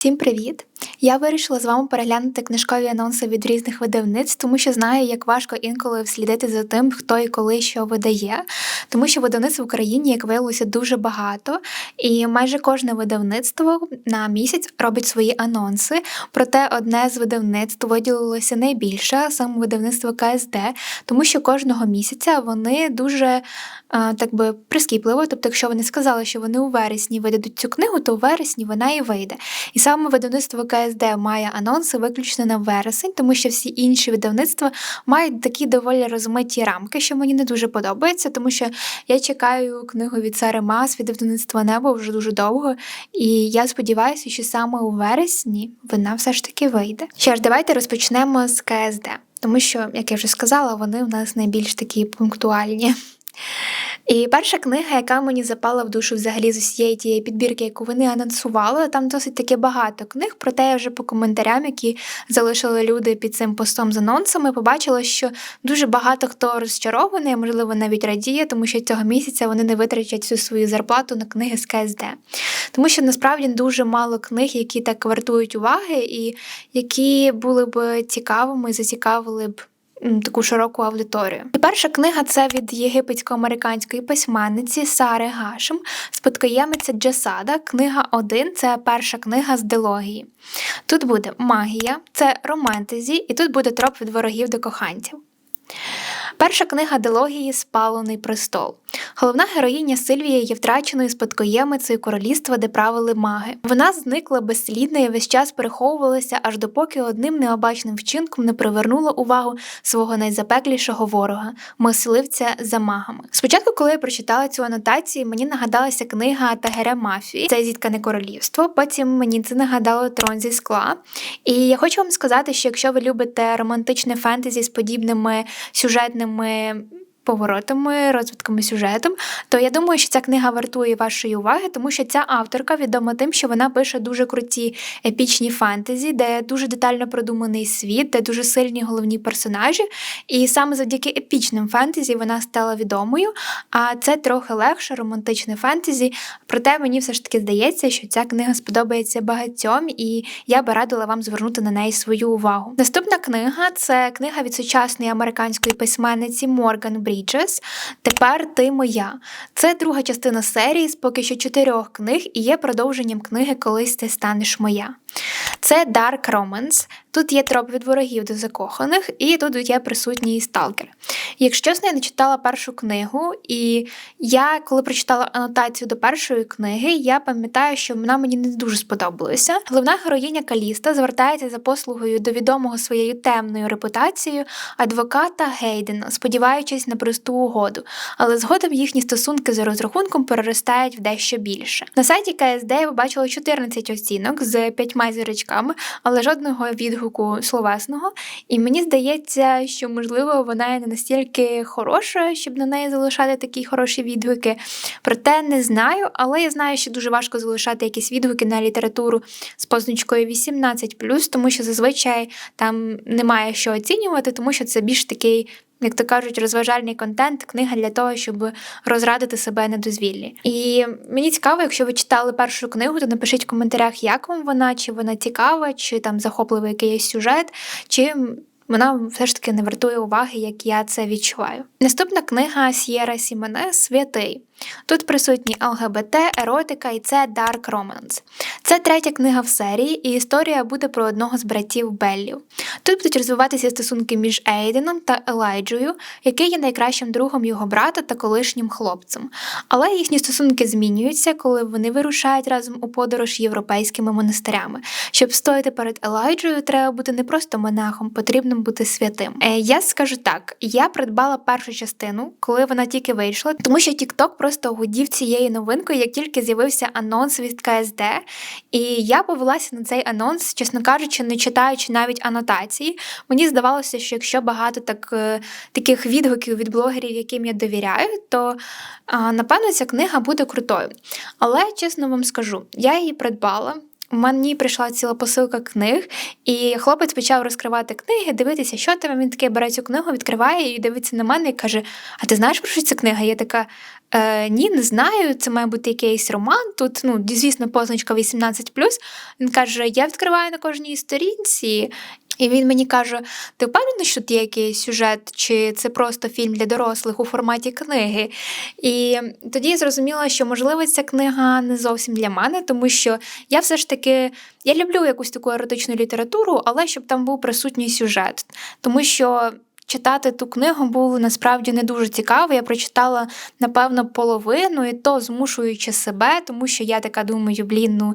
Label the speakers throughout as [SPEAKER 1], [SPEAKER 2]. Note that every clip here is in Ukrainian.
[SPEAKER 1] Всім привіт! Я вирішила з вами переглянути книжкові анонси від різних видавництв, тому що знаю, як важко інколи вслідити за тим, хто і коли що видає. Тому що видавництв в Україні, як виявилося, дуже багато, і майже кожне видавництво на місяць робить свої анонси. Проте одне з видавництв виділилося найбільше, саме видавництво КСД, тому що кожного місяця вони дуже так би прискіпливо. Тобто, якщо вони сказали, що вони у вересні видадуть цю книгу, то у вересні вона і вийде. І саме видавництво КСД має анонси виключно на вересень, тому що всі інші видавництва мають такі доволі розмиті рамки, що мені не дуже подобається, тому що я чекаю книгу від Сари Мас від видавництва Небо вже дуже довго. І я сподіваюся, що саме у вересні вона все ж таки вийде. Що ж, давайте розпочнемо з КСД, тому що, як я вже сказала, вони у нас найбільш такі пунктуальні. І перша книга, яка мені запала в душу взагалі з усієї тієї підбірки, яку вони анонсували, там досить таки багато книг, проте я вже по коментарям, які залишили люди під цим постом з анонсами, побачила, що дуже багато хто розчарований, можливо, навіть радіє, тому що цього місяця вони не витрачать всю свою зарплату на книги з КСД. Тому що насправді дуже мало книг, які так вартують уваги, і які були б цікавими, зацікавили б таку широку аудиторію. І перша книга це від єгипетсько-американської письменниці Сари Гашем, спадкоємиця Джесада. Книга 1 це перша книга з дилогії. Тут буде магія, це романтезі, і тут буде троп від ворогів до коханців. Перша книга дилогії Спалений престол. Головна героїня Сильвія є втраченою спадкоємицею королівства, де правили маги. Вона зникла безслідно і весь час переховувалася, аж допоки одним необачним вчинком не привернула увагу свого найзапеклішого ворога мисливця за магами. Спочатку, коли я прочитала цю анотацію, мені нагадалася книга Тагере Мафії, це зіткане королівство. Потім мені це нагадало трон зі скла. І я хочу вам сказати, що якщо ви любите романтичне фентезі з подібними сюжетними поворотами, розвитками сюжетом, то я думаю, що ця книга вартує вашої уваги, тому що ця авторка відома тим, що вона пише дуже круті епічні фентезі, де дуже детально продуманий світ, де дуже сильні головні персонажі. І саме завдяки епічним фентезі вона стала відомою. А це трохи легше, романтичне фентезі. Проте мені все ж таки здається, що ця книга сподобається багатьом, і я би радила вам звернути на неї свою увагу. Наступна книга це книга від сучасної американської письменниці Морган Брі. Bridges, Тепер ти моя. Це друга частина серії з поки що чотирьох книг і є продовженням книги Колись ти станеш моя. Це Dark Romance. Тут є троп від ворогів до закоханих, і тут є присутній сталкер. Якщо чесно, я не читала першу книгу, і я, коли прочитала анотацію до першої книги, я пам'ятаю, що вона мені не дуже сподобалася. Головна героїня Каліста звертається за послугою до відомого своєю темною репутацією адвоката Гейдена, сподіваючись на просту угоду, але згодом їхні стосунки за розрахунком переростають в дещо більше. На сайті КСД я побачила 14 оцінок з п'ятьма зірочками, але жодного відгуку словесного. І мені здається, що можливо вона не настільки хороша, щоб на неї залишати такі хороші відгуки. Проте не знаю, але я знаю, що дуже важко залишати якісь відгуки на літературу з позначкою 18+, тому що зазвичай там немає що оцінювати, тому що це більш такий як то кажуть, розважальний контент, книга для того, щоб розрадити себе на дозвіллі. І мені цікаво, якщо ви читали першу книгу, то напишіть в коментарях, як вам вона, чи вона цікава, чи там захопливий якийсь сюжет, чи вона все ж таки не вартує уваги, як я це відчуваю. Наступна книга С'єра Сімене Святий. Тут присутні ЛГБТ, еротика і це Dark Romance. Це третя книга в серії, і історія буде про одного з братів Беллів. Тут будуть розвиватися стосунки між Ейденом та Елайджою, який є найкращим другом його брата та колишнім хлопцем. Але їхні стосунки змінюються, коли вони вирушають разом у подорож європейськими монастирями. Щоб стояти перед Елайджою, треба бути не просто монахом, потрібно бути святим. Е, я скажу так: я придбала першу частину, коли вона тільки вийшла, тому що TikTok просто просто гудів цією новинкою, як тільки з'явився анонс від КСД. І я повелася на цей анонс, чесно кажучи, не читаючи навіть анотації. Мені здавалося, що якщо багато так, е, таких відгуків від блогерів, яким я довіряю, то напевно ця книга буде крутою. Але чесно вам скажу, я її придбала. Мені прийшла ціла посилка книг, і хлопець почав розкривати книги, дивитися, що там. Він таке бере цю книгу, відкриває і дивиться на мене і каже: А ти знаєш про що ця книга? Я така. Е, Ні, не знаю. Це має бути якийсь роман. Тут, ну, звісно, позначка 18. Він каже: Я відкриваю на кожній сторінці. І він мені каже: ти впевнений, що є якийсь сюжет, чи це просто фільм для дорослих у форматі книги? І тоді я зрозуміла, що можливо ця книга не зовсім для мене, тому що я все ж таки я люблю якусь таку еротичну літературу, але щоб там був присутній сюжет, тому що читати ту книгу було насправді не дуже цікаво. Я прочитала, напевно, половину, і то змушуючи себе, тому що я така думаю, блін, ну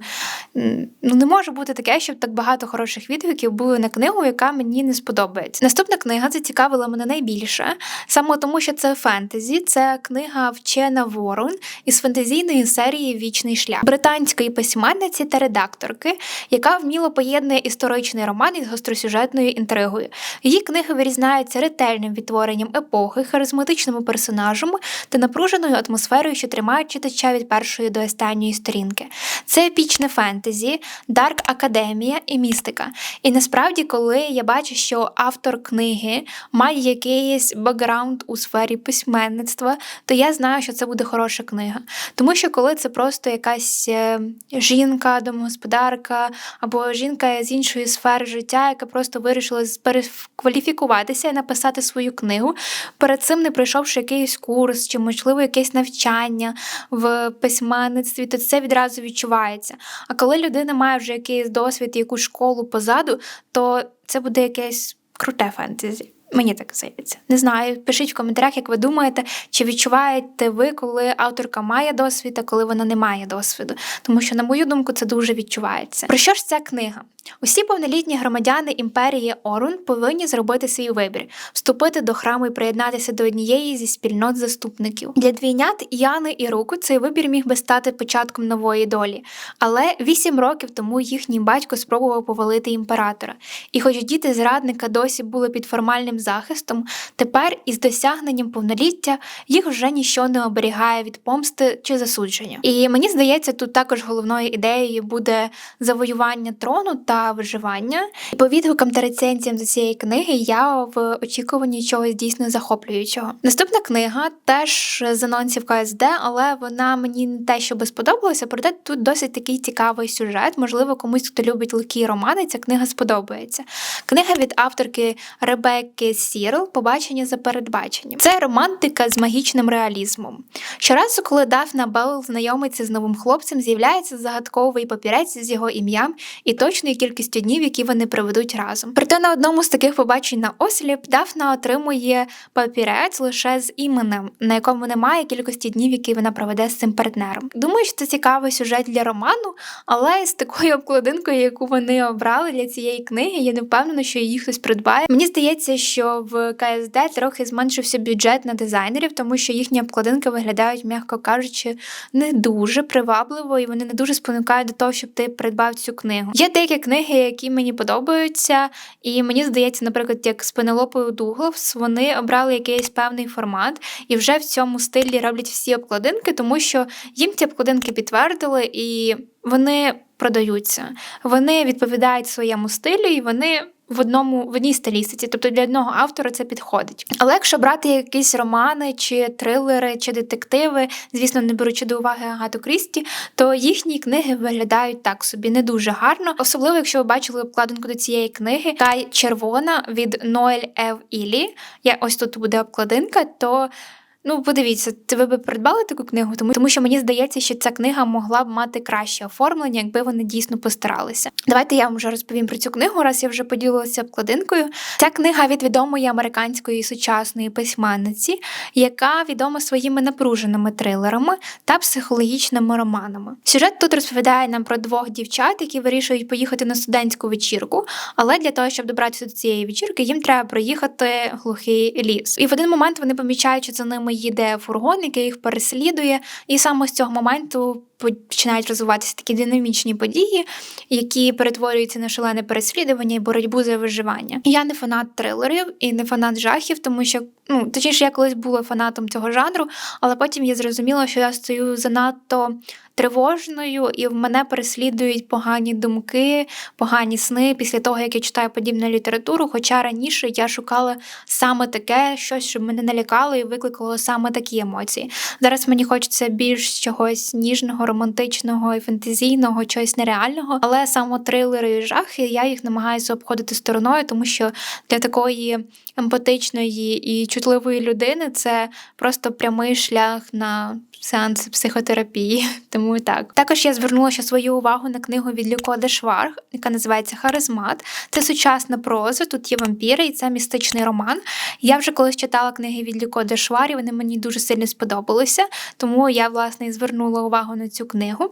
[SPEAKER 1] ну не може бути таке, щоб так багато хороших відгуків були на книгу, яка мені не сподобається. Наступна книга зацікавила мене найбільше, саме тому, що це фентезі, це книга Вчена Ворон із фентезійної серії Вічний шлях британської письменниці та редакторки, яка вміло поєднує історичний роман із гостросюжетною інтригою. Її книги вирізняються ретельним відтворенням епохи, харизматичними персонажами та напруженою атмосферою, що тримають читача від першої до останньої сторінки. Це епічне фентезі, дарк академія і містика. І насправді, коли я бачу, що автор книги має якийсь бекграунд у сфері письменництва, то я знаю, що це буде хороша книга. Тому що коли це просто якась е, жінка, домогосподарка або жінка з іншої сфери життя, яка просто вирішила перекваліфікуватися і написати написати свою книгу, перед цим не пройшовши якийсь курс чи, можливо, якесь навчання в письменництві, то це відразу відчувається. А коли людина має вже якийсь досвід, якусь школу позаду, то це буде якесь круте фентезі. Мені так здається. Не знаю. Пишіть в коментарях, як ви думаєте, чи відчуваєте ви, коли авторка має досвід, а коли вона не має досвіду. Тому що, на мою думку, це дуже відчувається. Про що ж ця книга? Усі повнолітні громадяни імперії Орун повинні зробити свій вибір, вступити до храму і приєднатися до однієї зі спільнот заступників. Для двійнят Яни і Руку цей вибір міг би стати початком нової долі, але вісім років тому їхній батько спробував повалити імператора. І, хоч діти зрадника досі були під формальним захистом, тепер із досягненням повноліття їх вже ніщо не оберігає від помсти чи засудження. І мені здається, тут також головною ідеєю буде завоювання трону та виживання. І по відгукам та рецензіям до цієї книги я в очікуванні чогось дійсно захоплюючого. Наступна книга теж з анонсів КСД, але вона мені не те, що би сподобалася, проте тут досить такий цікавий сюжет. Можливо, комусь, хто любить легкі романи, ця книга сподобається. Книга від авторки Ребекки Сірл Побачення за передбаченням. Це романтика з магічним реалізмом. Щоразу, коли Дафна Белл знайомиться з новим хлопцем, з'являється загадковий папірець з його ім'ям і точною кількістю днів, які вони проведуть разом. Проте на одному з таких побачень на осліп Дафна отримує папірець лише з іменем, на якому немає кількості днів, які вона проведе з цим партнером. Думаю, що це цікавий сюжет для роману, але з такою обкладинкою, яку вони обрали для цієї книги, я не впевнена, що її хтось придбає. Мені здається, що в КСД трохи зменшився бюджет на дизайнерів, тому що їхні обкладинки виглядають, м'яко кажучи, не дуже привабливо, і вони не дуже спонукають до того, щоб ти придбав цю книгу. Є деякі книги, які мені подобаються, і мені здається, наприклад, як з Пенелопою Дугловс, вони обрали якийсь певний формат і вже в цьому стилі роблять всі обкладинки, тому що їм ці обкладинки підтвердили і вони продаються. Вони відповідають своєму стилю і вони в одному в одній стилістиці, тобто для одного автора це підходить. Але якщо брати якісь романи, чи трилери, чи детективи, звісно, не беручи до уваги Агату Крісті, то їхні книги виглядають так собі не дуже гарно. Особливо, якщо ви бачили обкладинку до цієї книги, Кай червона від Ноель Ев Ілі. Я ось тут буде обкладинка, то. Ну, подивіться, ви би придбали таку книгу, тому тому що мені здається, що ця книга могла б мати краще оформлення, якби вони дійсно постаралися. Давайте я вам вже розповім про цю книгу, раз я вже поділилася обкладинкою. Ця книга від відомої американської сучасної письменниці, яка відома своїми напруженими трилерами та психологічними романами. Сюжет тут розповідає нам про двох дівчат, які вирішують поїхати на студентську вечірку, але для того, щоб добратися до цієї вечірки, їм треба проїхати глухий ліс. І в один момент вони помічають, що за ними їде фургон, який їх переслідує, і саме з цього моменту починають розвиватися такі динамічні події, які перетворюються на шалене переслідування і боротьбу за виживання. Я не фанат трилерів і не фанат жахів, тому що ну точніше, я колись була фанатом цього жанру, але потім я зрозуміла, що я стою занадто тривожною, і в мене переслідують погані думки, погані сни після того, як я читаю подібну літературу. Хоча раніше я шукала саме таке, щось, щоб мене налякало і викликало саме такі емоції. Зараз мені хочеться більш чогось ніжного, романтичного і фантазійного, чогось нереального, але саме трилери і жахи я їх намагаюся обходити стороною, тому що для такої емпатичної і чутливої людини це просто прямий шлях на сеанси психотерапії. Тому так. Також я звернула ще свою увагу на книгу від Люко Дешвар, яка називається Харизмат. Це сучасна проза, тут є вампіри, і це містичний роман. Я вже колись читала книги від Люко Дешвар, і вони мені дуже сильно сподобалися, тому я, власне, і звернула увагу на цю книгу.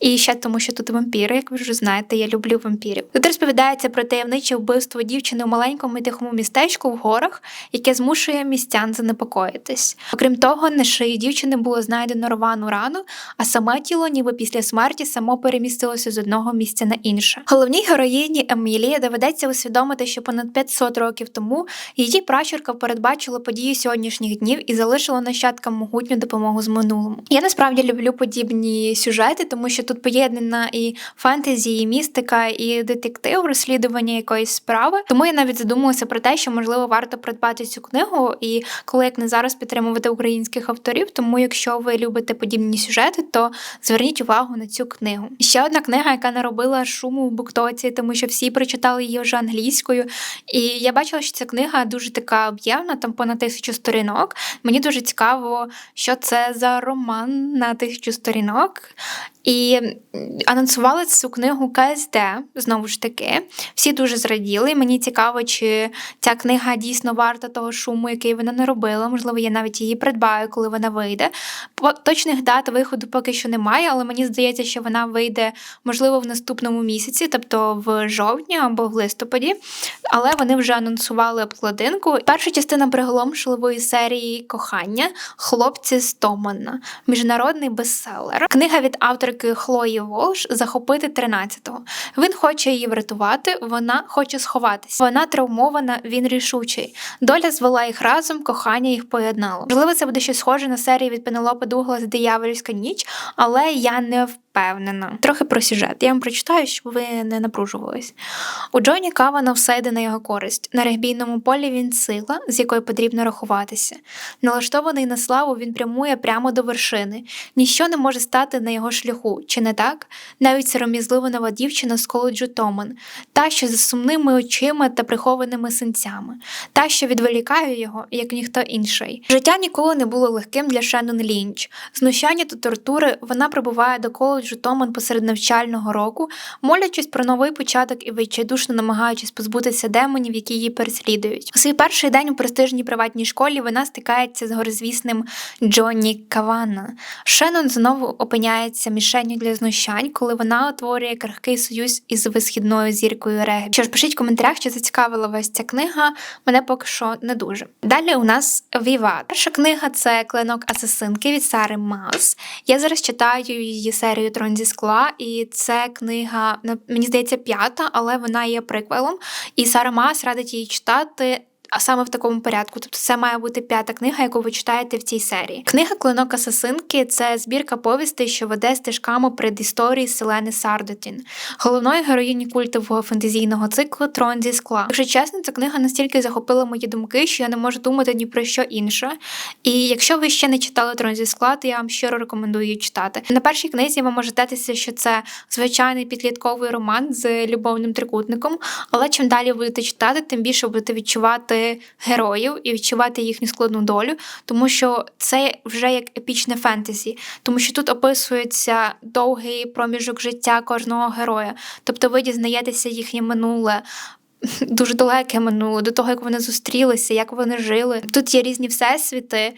[SPEAKER 1] І ще тому, що тут вампіри, як ви вже знаєте, я люблю вампірів. Тут розповідається про таємниче вбивство дівчини у маленькому і тихому містечку в горах, яке змушує містян занепокоїтись. Окрім того, на шиї дівчини було знайдено рвану рану, а саме тіло, ніби після смерті, само перемістилося з одного місця на інше. Головній героїні Емілії доведеться усвідомити, що понад 500 років тому її пращурка передбачила події сьогоднішніх днів і залишила нащадкам могутню допомогу з минулому. Я насправді люблю подібні сюжети, тому що тут поєднана і фентезі, і містика, і детектив, розслідування якоїсь справи. Тому я навіть задумалася про те, що можливо варто придбати цю книгу, і коли як не зараз підтримувати українських авторів. Тому, якщо ви любите подібні сюжети, то зверніть увагу на цю книгу. ще одна книга, яка наробила шуму в буктоці, тому що всі прочитали її вже англійською. І я бачила, що ця книга дуже така об'ємна, там понад тисячу сторінок. Мені дуже цікаво, що це за роман на тисячу сторінок. talk І анонсували цю книгу КСД, знову ж таки. Всі дуже зраділи. Мені цікаво, чи ця книга дійсно варта того шуму, який вона не робила. Можливо, я навіть її придбаю, коли вона вийде. Точних дат виходу поки що немає, але мені здається, що вона вийде, можливо, в наступному місяці, тобто в жовтні або в листопаді. Але вони вже анонсували обкладинку. Перша частина приголомшливої серії кохання Хлопці з Томана, міжнародний бестселер. Книга від автора авторки Хлої Волш захопити 13-го. Він хоче її врятувати, вона хоче сховатися. Вона травмована, він рішучий. Доля звела їх разом, кохання їх поєднало. Можливо, це буде щось схоже на серію від Пенелопи Дуглас Диявольська ніч, але я не впевнена. Трохи про сюжет. Я вам прочитаю, щоб ви не напружувались. У Джоні Кавана все йде на його користь. На регбійному полі він сила, з якою потрібно рахуватися. Налаштований на славу, він прямує прямо до вершини. Ніщо не може стати на його шляху, чи не так? Навіть сором'язлива нова дівчина з коледжу Томан, та, що за сумними очима та прихованими синцями, та, що відволікає його, як ніхто інший. Життя ніколи не було легким для Шеннон Лінч. Знущання та тортури вона прибуває до коледжу коледжу Томан посеред навчального року, молячись про новий початок і відчайдушно намагаючись позбутися демонів, які її переслідують. У свій перший день у престижній приватній школі вона стикається з горизвісним Джонні Кавана. Шеннон знову опиняється мішенню для знущань, коли вона утворює крихкий союз із висхідною зіркою Регі. Що ж, пишіть в коментарях, чи зацікавила вас ця книга. Мене поки що не дуже. Далі у нас Віват. Перша книга це клинок асасинки від Сари Маус. Я зараз читаю її серію Трон зі скла, і це книга, мені здається, п'ята, але вона є приквелом. І Сара Мас радить її читати а саме в такому порядку. Тобто це має бути п'ята книга, яку ви читаєте в цій серії. Книга Клинок Асасинки це збірка повістей, що веде стежками предісторії Селени Сардотін, головної героїні культового фентезійного циклу Трон зі скла. Якщо чесно, ця книга настільки захопила мої думки, що я не можу думати ні про що інше. І якщо ви ще не читали Трон зі скла, то я вам щиро рекомендую її читати. На першій книзі ви можете датися, що це звичайний підлітковий роман з любовним трикутником, але чим далі будете читати, тим більше будете відчувати героїв і відчувати їхню складну долю, тому що це вже як епічне фентезі, тому що тут описується довгий проміжок життя кожного героя. Тобто ви дізнаєтеся їхнє минуле. Дуже далеке минуле, до того, як вони зустрілися, як вони жили. Тут є різні всесвіти,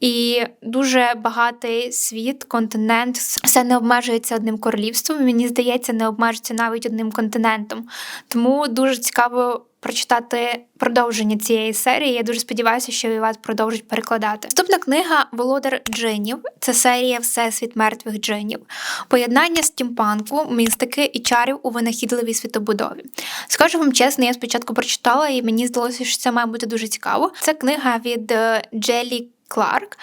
[SPEAKER 1] і дуже багатий світ, континент, все не обмежується одним королівством. Мені здається, не обмежується навіть одним континентом. Тому дуже цікаво прочитати продовження цієї серії. Я дуже сподіваюся, що і вас продовжать перекладати. Наступна книга Володар Джинів. Це серія Всесвіт мертвих джинів, поєднання стімпанку, містики і чарів у винахідливій світобудові. Скажу вам чесно, я спочатку прочитала, і мені здалося, що це має бути дуже цікаво. Це книга від е, Джелі Кларк.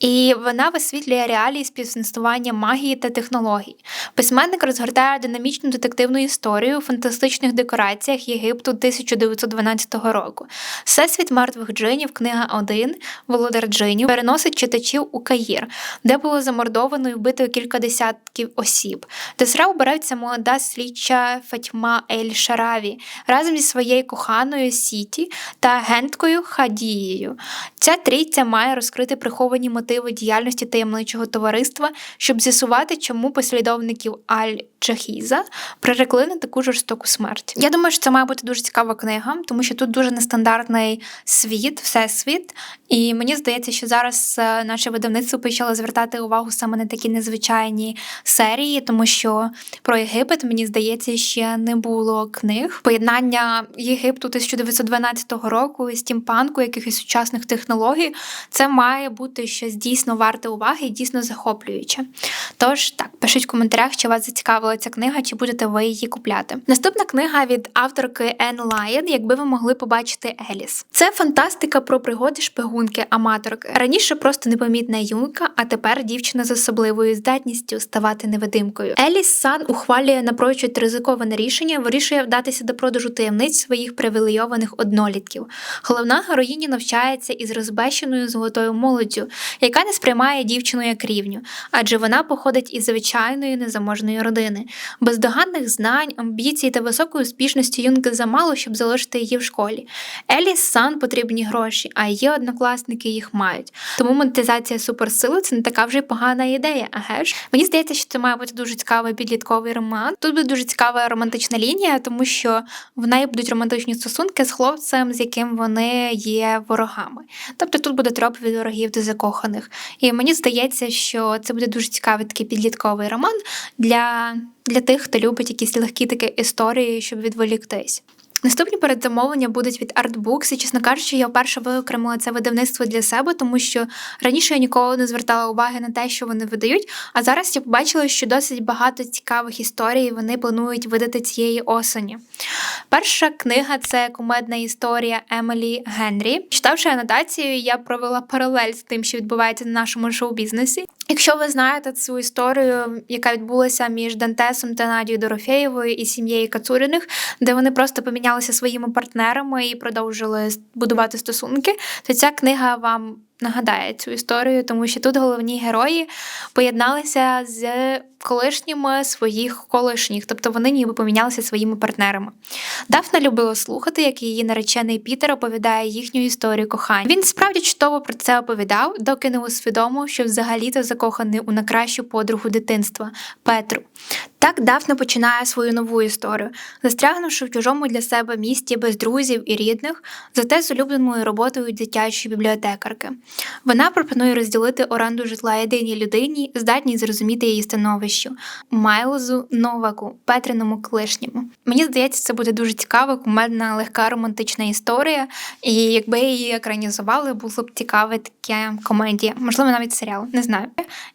[SPEAKER 1] І вона висвітлює реалії співіснування магії та технологій. Письменник розгортає динамічну детективну історію у фантастичних декораціях Єгипту 1912 року. Всесвіт мертвих джинів, книга 1 Володар Джинів переносить читачів у Каїр, де було замордовано і вбито кілька десятків осіб. До сра обирається молода слідча Фатьма Ель Шараві разом зі своєю коханою Сіті та агенткою Хадією. Ця трійця має розкрити приховані мотиви діяльності таємничого товариства, щоб з'ясувати, чому послідовників Аль-Джахіза прирекли на таку жорстоку смерть. Я думаю, що це має бути дуже цікава книга, тому що тут дуже нестандартний світ, всесвіт. І мені здається, що зараз е, наше видавництво почало звертати увагу саме на такі незвичайні серії, тому що про Єгипет, мені здається, ще не було книг. Поєднання Єгипту 1912 року і стімпанку, якихось сучасних технологій, це має бути щось дійсно варте уваги і дійсно захоплююче. Тож так, пишіть в коментарях, чи вас зацікавила ця книга, чи будете ви її купляти. Наступна книга від авторки Ен Лайен, якби ви могли побачити Еліс. Це фантастика про пригоди шпигунки, аматорки. Раніше просто непомітна юнка, а тепер дівчина з особливою здатністю ставати невидимкою. Еліс Сан ухвалює напрочуд ризиковане рішення, вирішує вдатися до продажу таємниць своїх привілейованих однолітків. Головна героїня навчається із розбещеною золотою молоддю, яка не сприймає дівчину як рівню, адже вона походить із звичайної незаможної родини. Бездоганних знань, амбіцій та високої успішності юнки замало, щоб залишити її в школі. Еліс Сан потрібні гроші, а її однокласники їх мають. Тому монетизація суперсили це не така вже погана ідея. Ага ж мені здається, що це має бути дуже цікавий підлітковий роман. Тут буде дуже цікава романтична лінія, тому що в неї будуть романтичні стосунки з хлопцем, з яким вони є ворогами. Тобто тут буде троп від ворогів до закоханих. І мені здається, що це буде дуже цікавий такий підлітковий роман для, для тих, хто любить якісь легкі такі історії, щоб відволіктись. Наступні передзамовлення будуть від Artbooks, і, чесно кажучи, я вперше виокремила це видавництво для себе, тому що раніше я ніколи не звертала уваги на те, що вони видають. А зараз я побачила, що досить багато цікавих історій вони планують видати цієї осені. Перша книга це кумедна історія Емелі Генрі. Читавши анотацію, я провела паралель з тим, що відбувається на нашому шоу-бізнесі. Якщо ви знаєте цю історію, яка відбулася між Дантесом та Надією Дорофєєвою і сім'єю Кацуріних, де вони просто помінялися своїми партнерами і продовжили будувати стосунки, то ця книга вам нагадає цю історію, тому що тут головні герої поєдналися з колишніми своїх колишніх, тобто вони ніби помінялися своїми партнерами. Дафна любила слухати, як її наречений Пітер оповідає їхню історію кохання. Він справді чудово про це оповідав, доки не усвідомив, що взагалі-то закоханий у найкращу подругу дитинства Петру. Так Дафна починає свою нову історію, застрягнувши в чужому для себе місті без друзів і рідних, зате з улюбленою роботою дитячої бібліотекарки. Вона пропонує розділити оренду житла єдиній людині, здатній зрозуміти її становищу Майлзу Новаку, Петриному колишньому. Мені здається, це буде дуже цікава, кумедна, легка романтична історія. І якби її екранізували, було б цікаве таке комедія, можливо, навіть серіал, не знаю.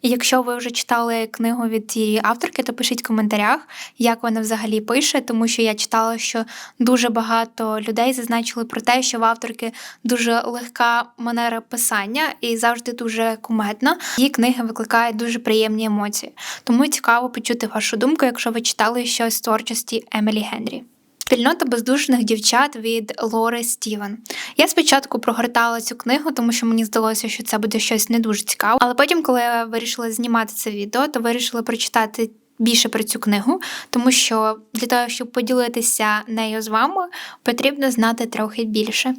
[SPEAKER 1] Якщо ви вже читали книгу від цієї авторки, то пишіть в коментарях, як вона взагалі пише, тому що я читала, що дуже багато людей зазначили про те, що в авторки дуже легка манера писання і завжди дуже кумедна. Її книги викликають дуже приємні емоції. Тому цікаво почути вашу думку, якщо ви читали щось з творчості Емілі Генрі. Спільнота бездушних дівчат від Лори Стівен. Я спочатку прогортала цю книгу, тому що мені здалося, що це буде щось не дуже цікаве. Але потім, коли я вирішила знімати це відео, то вирішила прочитати більше про цю книгу, тому що для того, щоб поділитися нею з вами, потрібно знати трохи більше.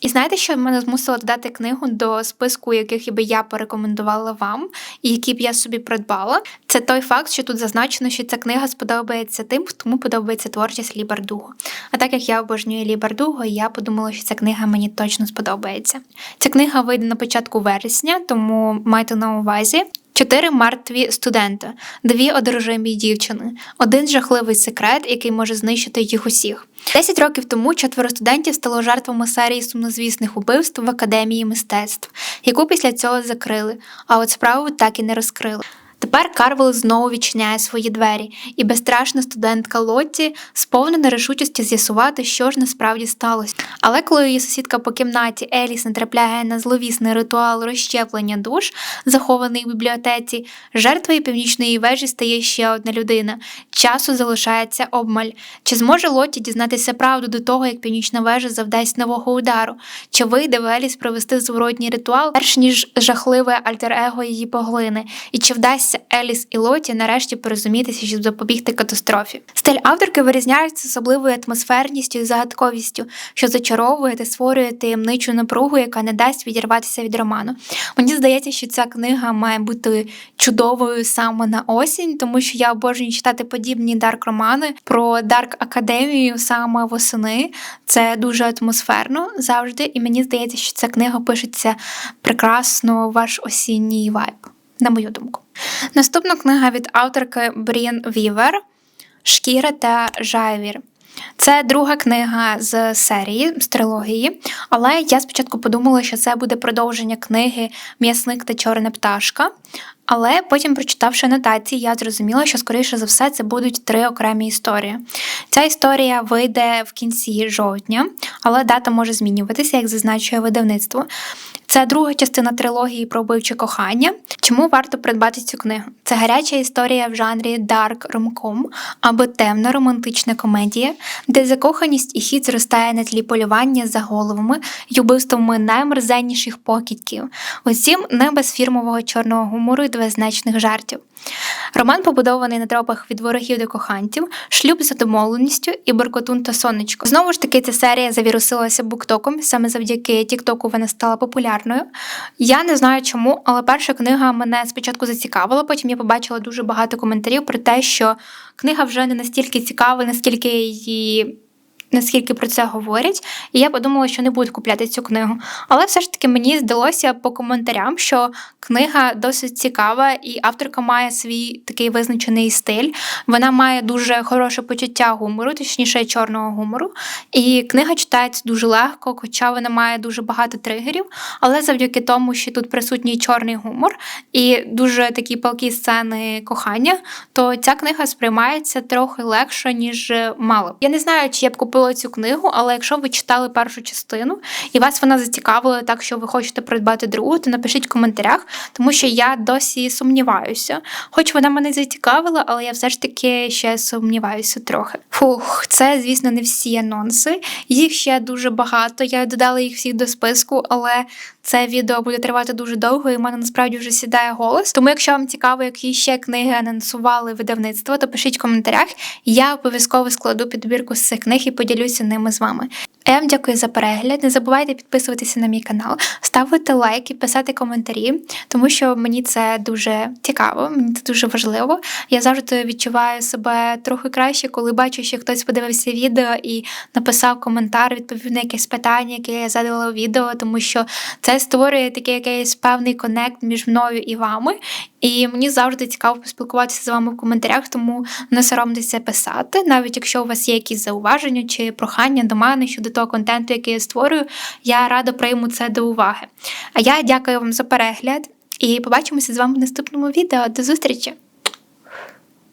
[SPEAKER 1] І знаєте, що мене змусило додати книгу до списку, яких би я порекомендувала вам, і які б я собі придбала. Це той факт, що тут зазначено, що ця книга сподобається тим, кому подобається творчість Лі Бардуго. А так як я обожнюю Лі Бардуго, я подумала, що ця книга мені точно сподобається. Ця книга вийде на початку вересня, тому майте на увазі. Чотири мертві студенти, дві одержимі дівчини, один жахливий секрет, який може знищити їх усіх. Десять років тому четверо студентів стало жертвами серії сумнозвісних убивств в академії мистецтв, яку після цього закрили, а от справу так і не розкрили. Тепер Карвел знову відчиняє свої двері, і безстрашна студентка Лотті сповнена рішучості з'ясувати, що ж насправді сталося. Але коли її сусідка по кімнаті Еліс натрапляє на зловісний ритуал розщеплення душ, захований в бібліотеці, жертвою північної вежі стає ще одна людина. Часу залишається обмаль. Чи зможе Лотті дізнатися правду до того, як північна вежа завдасть нового удару? Чи вийде в Еліс провести зворотній ритуал, перш ніж жахливе альтер-его її поглине? І чи вдасться Еліс і Лоті нарешті порозумітися, щоб запобігти катастрофі? Стиль авторки вирізняється особливою атмосферністю і загадковістю, що зачаровує та створює таємничу напругу, яка не дасть відірватися від роману. Мені здається, що ця книга має бути чудовою саме на осінь, тому що я обожнюю читати подібні дарк романи про дарк академію саме восени. Це дуже атмосферно завжди, і мені здається, що ця книга пишеться прекрасно ваш осінній вайб, на мою думку. Наступна книга від авторки Брін Вівер Шкіра та Жайвір. Це друга книга з серії з трилогії, але я спочатку подумала, що це буде продовження книги М'ясник та Чорна пташка. Але потім, прочитавши анотації, я зрозуміла, що, скоріше за все, це будуть три окремі історії. Ця історія вийде в кінці жовтня, але дата може змінюватися, як зазначує видавництво. Це друга частина трилогії про вбивче кохання. Чому варто придбати цю книгу? Це гаряча історія в жанрі Dark Rom-Com або темна романтична комедія, де закоханість і хід зростає на тлі полювання за головами й убивствами наймерзенніших покидьків. Усім не без фірмового чорного гумору і двозначних жартів. Роман побудований на тропах від ворогів до коханців, шлюб за домовленістю і Боркотун та сонечко. Знову ж таки, ця серія завірусилася буктоком. Саме завдяки Тіктоку вона стала популярною. Я не знаю чому, але перша книга мене спочатку зацікавила. Потім я побачила дуже багато коментарів про те, що книга вже не настільки цікава, наскільки її наскільки про це говорять, і я подумала, що не буду купляти цю книгу. Але все ж таки мені здалося по коментарям, що книга досить цікава, і авторка має свій такий визначений стиль. Вона має дуже хороше почуття гумору, точніше чорного гумору. І книга читається дуже легко, хоча вона має дуже багато тригерів. Але завдяки тому, що тут присутній чорний гумор і дуже такі палкі сцени кохання, то ця книга сприймається трохи легше, ніж мало. Я не знаю, чи я б купила купила цю книгу, але якщо ви читали першу частину і вас вона зацікавила, так що ви хочете придбати другу, то напишіть в коментарях, тому що я досі сумніваюся. Хоч вона мене зацікавила, але я все ж таки ще сумніваюся трохи. Фух, це, звісно, не всі анонси. Їх ще дуже багато. Я додала їх всіх до списку, але це відео буде тривати дуже довго, і в мене насправді вже сідає голос. Тому, якщо вам цікаво, які ще книги анонсували видавництво, то пишіть в коментарях. Я обов'язково складу підбірку з цих книг і поділюся ними з вами. Я вам дякую за перегляд. Не забувайте підписуватися на мій канал, ставити лайки, писати коментарі, тому що мені це дуже цікаво, мені це дуже важливо. Я завжди відчуваю себе трохи краще, коли бачу, що хтось подивився відео і написав коментар, відповів на якесь питання, яке я задала у відео, тому що це створює такий якийсь певний конект між мною і вами. І мені завжди цікаво поспілкуватися з вами в коментарях, тому не соромтеся писати, навіть якщо у вас є якісь зауваження чи прохання до мене щодо того контенту, який я створюю, я радо прийму це до уваги. А я дякую вам за перегляд і побачимося з вами в наступному відео. До зустрічі!